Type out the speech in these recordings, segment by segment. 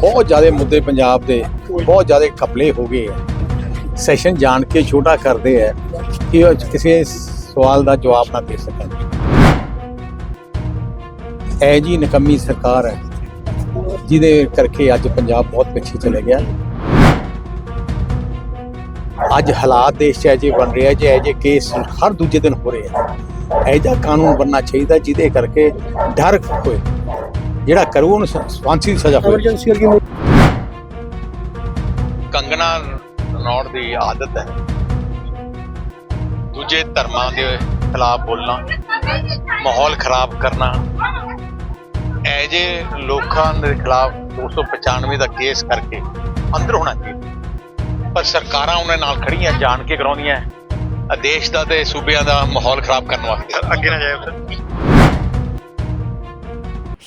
ਬਹੁਤ ਜ਼ਿਆਦਾ ਮੁੱਦੇ ਪੰਜਾਬ ਦੇ, ਬਹੁਤ ਜ਼ਿਆਦਾ ਕਪਲੇ ਹੋ ਗਏ ਆ। ਸੈਸ਼ਨ ਜਾਣ ਕੇ ਛੋਟਾ ਕਰਦੇ ਆ ਕਿ ਉਹ ਕਿਸੇ ਸਵਾਲ ਦਾ ਜਵਾਬ ਨਾ ਦੇ ਸਕਣ। ਐ ਜੀ ਨਕਮੀ ਸਰਕਾਰ ਹੈ, ਜਿਹਦੇ ਕਰਕੇ ਅੱਜ ਪੰਜਾਬ ਬਹੁਤ ਪਿੱਛੇ ਚਲੇ ਗਿਆ। ਅੱਜ ਹਾਲਾਤ ਦੇਸ਼ 'ਚ ਅਜੇ ਬਣ ਰਿਹਾ ਜੇ ਅਜੇ ਕੇਸ ਹਰ ਦੂਜੇ ਦਿਨ ਹੋ ਰਹੇ ਆ। ਇਹ ਜਿਹਾ ਕਾਨੂੰਨ ਬਣਨਾ ਚਾਹੀਦਾ, ਜਿਹਦੇ ਕਰਕੇ ਡਰ ਹੋਏ। ਜਿਹੜਾ ਕਰੂ ਉਹਨੂੰ ਸ- ਫਾਂਸੀ ਦੀ ਸਜ਼ਾ ਹੋਵੇ ਐਮਰਜੈਂਸੀ ਵਰਗੀ ਮੂ- ਕੰਗਣਾ ਰਣੌੜ ਦੀ ਆਦਤ ਹੈ। ਦੂਜੇ ਧਰਮਾਂ ਦੇ ਖਿਲਾਫ ਬੋਲਣਾ ਮਾਹੌਲ ਖਰਾਬ ਕਰਨਾ। ਇਹ ਜੇ ਲੋਕਾਂ ਦੇ ਖਿਲਾਫ 295 ਦਾ ਕੇਸ ਕਰਕੇ ਅੰਦਰ ਹੋਣਾ ਚਾਹੀਦਾ। ਪਰ ਸਰਕਾਰਾਂ ਉਹਨਾਂ ਨਾਲ ਖੜੀਆਂ ਜਾਣ ਕੇ ਕਰਾਉਂਦੀਆਂ। ਆ ਦੇਸ਼ ਦਾ ਤੇ ਸੂਬਿਆਂ ਦਾ ਮਾਹੌਲ ਖਰਾਬ ਕਰਨ ਵਾਸਤੇ। ਅੱਗੇ ਨਾ ਜਾਏ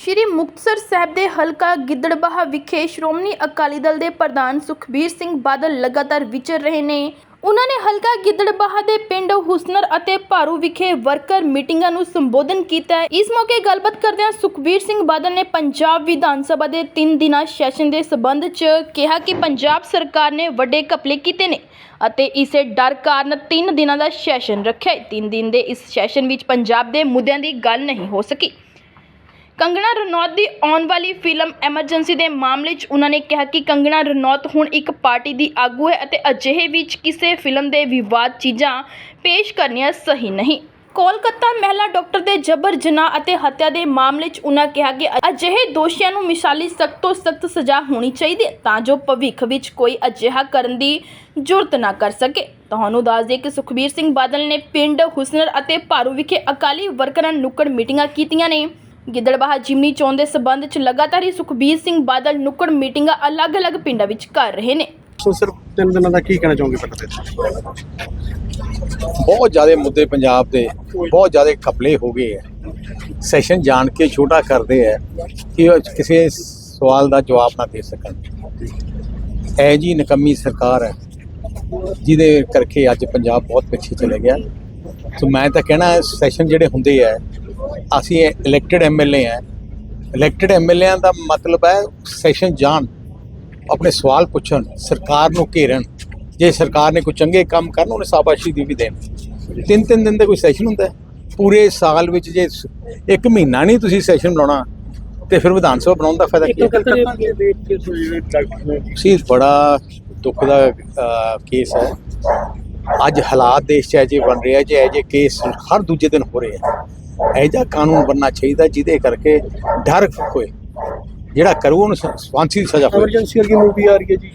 ਸ਼੍ਰੀ ਮੁਕਤਸਰ ਸਾਹਿਬ ਦੇ ਹਲਕਾ ਗਿੱਦੜਬਾਹਾ ਵਿਖੇ ਸ਼੍ਰੋਮਣੀ ਅਕਾਲੀ ਦਲ ਦੇ ਪ੍ਰਧਾਨ ਸੁਖਬੀਰ ਸਿੰਘ ਬਾਦਲ ਲਗਾਤਾਰ ਵਿਚਰ ਰਹੇ ਨੇ। ਉਹਨਾਂ ਨੇ ਹਲਕਾ ਗਿੱਦੜਬਾਹਾ ਦੇ ਪਿੰਡ ਹੁਸਨਰ ਅਤੇ ਭਾਰੂ ਵਿਖੇ ਵਰਕਰ ਮੀਟਿੰਗਾਂ ਨੂੰ ਸੰਬੋਧਨ ਕੀਤਾ। ਇਸ ਮੌਕੇ ਗੱਲਬਾਤ ਕਰਦਿਆਂ ਸੁਖਬੀਰ ਸਿੰਘ ਬਾਦਲ ਨੇ ਪੰਜਾਬ ਵਿਧਾਨ ਸਭਾ ਦੇ 3 ਦਿਨਾਂ ਸੈਸ਼ਨ ਦੇ ਸਬੰਧ 'ਚ ਕਿਹਾ ਕਿ ਪੰਜਾਬ ਸਰਕਾਰ ਨੇ ਵੱਡੇ ਘਪਲੇ ਕੀਤੇ ਨੇ ਅਤੇ ਇਸੇ ਡਰ ਕਾਰਨ 3 ਦਿਨਾਂ ਦਾ ਸੈਸ਼ਨ ਰੱਖਿਆ। 3 ਦਿਨ ਦੇ ਇਸ ਸੈਸ਼ਨ ਵਿੱਚ ਪੰਜਾਬ ਦੇ ਮੁੱਦਿਆਂ ਦੀ ਗੱਲ ਨਹੀਂ ਹੋ ਸਕੀ। ਕੰਗਣਾ ਰਣੌਤ ਦੀ ਆਉਣ ਵਾਲੀ ਫਿਲਮ ਐਮਰਜੈਂਸੀ ਦੇ ਮਾਮਲੇ 'ਚ ਉਹਨਾਂ ਨੇ ਕਿਹਾ ਕਿ ਕੰਗਣਾ ਰਣੌਤ ਹੁਣ ਇੱਕ ਪਾਰਟੀ ਦੀ ਆਗੂ ਹੈ ਅਤੇ ਅਜਿਹੇ ਵਿੱਚ ਕਿਸੇ ਫਿਲਮ ਦੇ ਵਿਵਾਦ ਚੀਜ਼ਾਂ ਪੇਸ਼ ਕਰਨੀਆਂ ਸਹੀ ਨਹੀਂ। ਕੋਲਕਾਤਾ ਮਹਿਲਾ ਡਾਕਟਰ ਦੇ ਜਬਰ ਜਨਾਹ ਅਤੇ ਹੱਤਿਆ ਦੇ ਮਾਮਲੇ 'ਚ ਉਹਨਾਂ ਕਿਹਾ ਕਿ ਅਜਿਹੇ ਦੋਸ਼ੀਆਂ ਨੂੰ ਮਿਸਾਲੀ ਸਖਤ ਤੋਂ ਸਖਤ ਸਜ਼ਾ ਹੋਣੀ ਚਾਹੀਦੀ ਹੈ ਤਾਂ ਜੋ ਭਵਿੱਖ ਵਿੱਚ ਕੋਈ ਅਜਿਹਾ ਕਰਨ ਦੀ ਜ਼ਰੂਰਤ ਨਾ ਕਰ ਸਕੇ। ਤੁਹਾਨੂੰ ਦੱਸ ਦਈਏ ਕਿ ਸੁਖਬੀਰ ਸਿੰਘ ਬਾਦਲ ਨੇ ਪਿੰਡ ਹੁਸਨਰ ਅਤੇ ਭਾਰੂ ਵਿਖੇ ਅਕਾਲੀ ਵਰਕਰਾਂ ਨੁੱਕੜ ਮੀਟਿੰਗਾਂ ਕੀਤੀਆਂ ਨੇ। ਗਿੱਦੜਬਾਹਾ ਜਿਮਨੀ ਚੋਣ ਦੇ ਸਬੰਧ 'ਚ ਲਗਾਤਾਰ ਹੀ ਸੁਖਬੀਰ ਸਿੰਘ ਬਾਦਲ ਨੁੱਕੜ ਮੀਟਿੰਗਾਂ ਅਲੱਗ-ਅਲੱਗ ਪਿੰਡਾਂ ਵਿੱਚ ਕਰ ਰਹੇ ਨੇ। ਸੋ ਸਿਰਫ ਤਿੰਨ ਦਿਨਾਂ ਦਾ ਕੀ ਕਹਿਣਾ ਚਾਹੋਗੇ ਪਹਿਲਾਂ ਤੇ ਬਹੁਤ ਜ਼ਿਆਦਾ ਮੁੱਦੇ ਪੰਜਾਬ ਦੇ ਬਹੁਤ ਜ਼ਿਆਦਾ ਕਪਲੇ ਹੋ ਗਏ ਆ ਸੈਸ਼ਨ ਜਾਣ ਕੇ ਛੋਟਾ ਕਰਦੇ ਆ ਕਿ ਉਹ ਕਿਸੇ ਸਵਾਲ ਦਾ ਜਵਾਬ ਨਾ ਦੇ ਸਕਣ। ਐ ਜੀ ਨਕਮੀ ਸਰਕਾਰ ਹੈ ਜਿਹਦੇ ਕਰਕੇ ਅੱਜ ਪੰਜਾਬ ਬਹੁਤ ਪਿੱਛੇ ਚਲੇ ਗਿਆ। ਸੋ ਮੈਂ ਤਾਂ ਕਹਿਣਾ ਸੈਸ਼ਨ ਜਿਹੜੇ ਹੁੰਦੇ ਆ ਅਸੀਂ ਇਲੈਕਟਿਡ ਐਮਐਲਏ ਆ ਇਲੈਕਟਿਡ ਐਮਐਲਏਆਂ ਦਾ ਮਤਲਬ ਹੈ ਸੈਸ਼ਨ ਜਾਣ ਆਪਣੇ ਸਵਾਲ ਪੁੱਛਣ ਸਰਕਾਰ ਨੂੰ ਘੇਰਨ। ਜੇ ਸਰਕਾਰ ਨੇ ਕੋਈ ਚੰਗੇ ਕੰਮ ਕਰਨ ਉਹਨੇ ਸ਼ਾਬਾਸ਼ੀ ਦੀ ਵੀ ਦੇਣ। ਤਿੰਨ ਤਿੰਨ ਦਿਨ ਦਾ ਕੋਈ ਸੈਸ਼ਨ ਹੁੰਦਾ। ਪੂਰੇ ਸਾਲ ਵਿੱਚ ਜੇ ਇੱਕ ਮਹੀਨਾ ਨਹੀਂ ਤੁਸੀਂ ਸੈਸ਼ਨ ਬੁਲਾਉਣਾ ਤੇ ਫਿਰ ਵਿਧਾਨ ਸਭਾ ਬਣਾਉਣ ਦਾ ਫਾਇਦਾ ਕੀ ਸੋ ਬੜਾ ਦੁੱਖ ਦਾ ਕੇਸ ਹੈ। ਅੱਜ ਹਾਲਾਤ ਦੇਸ਼ 'ਚ ਅਜੇ ਬਣ ਰਿਹਾ ਜੇ ਅਜੇ ਕੇਸ ਹਰ ਦੂਜੇ ਦਿਨ ਹੋ ਰਹੇ ਆ। ਜਿਹਾ ਕਾਨੂੰਨ ਬਣਨਾ ਚਾਹੀਦਾ ਜਿਹਦੇ ਕਰਕੇ ਡਰ ਹੋਏ। ਜਿਹੜਾ ਕਰੂ ਉਹਨੂੰ ਸ- ਫਾਂਸੀ ਦੀ ਸਜ਼ਾ ਹੋਵੇ ਐਮਰਜੈਂਸੀ ਵਰਗੀ ਮੂਵੀ ਆ ਰਹੀ ਹੈ ਜੀ।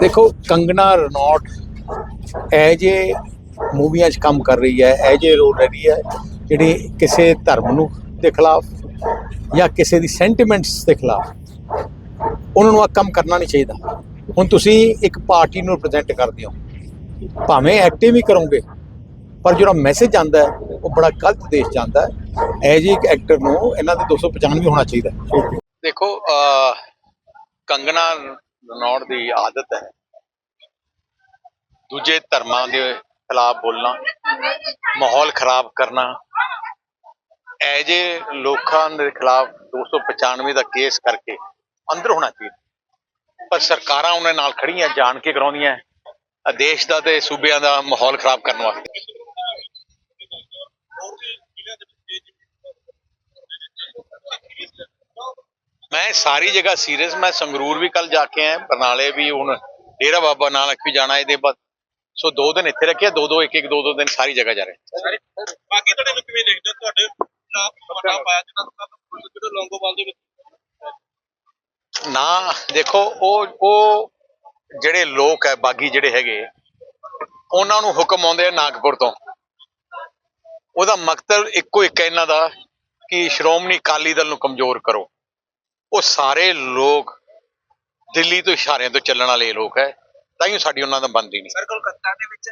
ਦੇਖੋ ਕੰਗਨਾ ਰਣੌਟ ਇਹ ਜੇ ਮੂਵੀਆਂ 'ਚ ਕੰਮ ਕਰ ਰਹੀ ਹੈ ਇਹ ਜੇ ਰੋਲ ਰਹੀ ਹੈ ਜਿਹੜੀ ਕਿਸੇ ਧਰਮ ਨੂੰ ਦੇ ਖਿਲਾਫ ਜਾਂ ਕਿਸੇ ਦੀ ਸੈਂਟੀਮੈਂਟਸ ਦੇ ਖਿਲਾਫ ਉਹਨਾਂ ਨੂੰ ਆ ਕੰਮ ਕਰਨਾ ਨਹੀਂ ਚਾਹੀਦਾ। ਹੁਣ ਤੁਸੀਂ ਇੱਕ ਪਾਰਟੀ ਨੂੰ ਰਿਪਰੈਜ਼ੈਂਟ ਕਰਦੇ ਹੋ। ਭਾਵੇਂ ਐਕਟਿਵ ਹੀ ਕਰੋਗੇ ਪਰ ਜਿਹੜਾ ਮੈਸੇਜ ਆਂਦਾ ਉਹ ਬੜਾ ਗਲਤ ਦੇਸ਼ ਜਾਂਦਾ ਹੈ। ਇਹ ਇੱਕ ਐਕਟਰ ਨੂੰ ਇਹਨਾਂ ਦੇ 295 ਵੀ ਹੋਣਾ ਚਾਹੀਦਾ ਦੇਖੋ ਕੰਗਣਾ ਰਣੌੜ ਦੀ ਆਦਤ ਹੈ। ਦੂਜੇ ਧਰਮਾਂ ਦੇ ਖਿਲਾਫ ਬੋਲਣਾ, ਮਾਹੌਲ ਖਰਾਬ ਕਰਨਾ, ਇਹ ਜੇ ਲੋਕਾਂ ਦੇ ਖਿਲਾਫ 295 ਦਾ ਕੇਸ ਕਰਕੇ ਅੰਦਰ ਹੋਣਾ ਚਾਹੀਦਾ ਪਰ ਸਰਕਾਰਾਂ ਉਹਨਾਂ ਨਾਲ ਖੜੀਆਂ ਜਾਣ ਕੇ ਕਰਾਉਂਦੀਆਂ ਦੇਸ਼ ਦਾ ਤੇ ਸੂਬਿਆਂ ਦਾ ਮਾਹੌਲ ਖਰਾਬ ਕਰਨ ਵਾਸਤੇ। ਮੈਂ ਸਾਰੀ ਜਗ੍ਹਾ ਸੀਰੀਅਸ ਮੈਂ ਸੰਗਰੂਰ ਵੀ ਕੱਲ ਜਾ ਕੇ ਆਇਆ ਬਰਨਾਲੇ ਵੀ ਹੁਣ ਡੇਰਾ ਬਾਬਾ ਨਾਨਕ ਵੀ ਜਾਣਾ ਇਹਦੇ ਬਾਅਦ। ਸੋ ਦੋ ਦਿਨ ਇੱਥੇ ਰੱਖਿਆ ਦੋ ਦੋ ਇੱਕ ਇੱਕ ਦੋ ਦੋ ਦਿਨ ਸਾਰੀ ਜਗ੍ਹਾ ਜਾ ਰਹੇ। ਬਾਕੀ ਤੁਹਾਡੇ ਨੂੰ ਕਿਵੇਂ ਦੇਖਦੇ ਤੁਹਾਡੇ ਖਿਲਾਫ ਵੱਡਾ ਪਾਇਆ ਜਿਹੜਾ ਤੁਹਾਡਾ ਜਿਹੜੇ ਲੌਂਗੋਵਾਲ ਦੇ ਵਿੱਚ। ਨਾ ਦੇਖੋ ਉਹ ਉਹ ਜਿਹੜੇ ਲੋਕ ਹੈ ਬਾਗੀ ਜਿਹੜੇ ਹੈਗੇ ਉਹਨਾਂ ਨੂੰ ਹੁਕਮ ਆਉਂਦੇ ਆ ਨਾਗਪੁਰ ਤੋਂ। ਉਹਦਾ ਮਕਸਦ ਇੱਕੋ ਇੱਕ ਇਹਨਾਂ ਦਾ ਕਿ ਸ਼੍ਰੋਮਣੀ ਅਕਾਲੀ ਦਲ ਨੂੰ ਕਮਜ਼ੋਰ ਕਰੋ। ਉਹ ਸਾਰੇ ਲੋਕ ਦਿੱਲੀ ਤੋਂ ਇਸ਼ਾਰਿਆਂ ਤੋਂ ਚੱਲਣ ਵਾਲੇ ਲੋਕ ਹੈ, ਤਾਂ ਹੀ ਸਾਡੀ ਉਹਨਾਂ ਦਾ ਬਣਦੀ ਨਹੀਂ। ਸਰ, ਕੋਲਕਾਤਾ ਦੇ ਵਿੱਚ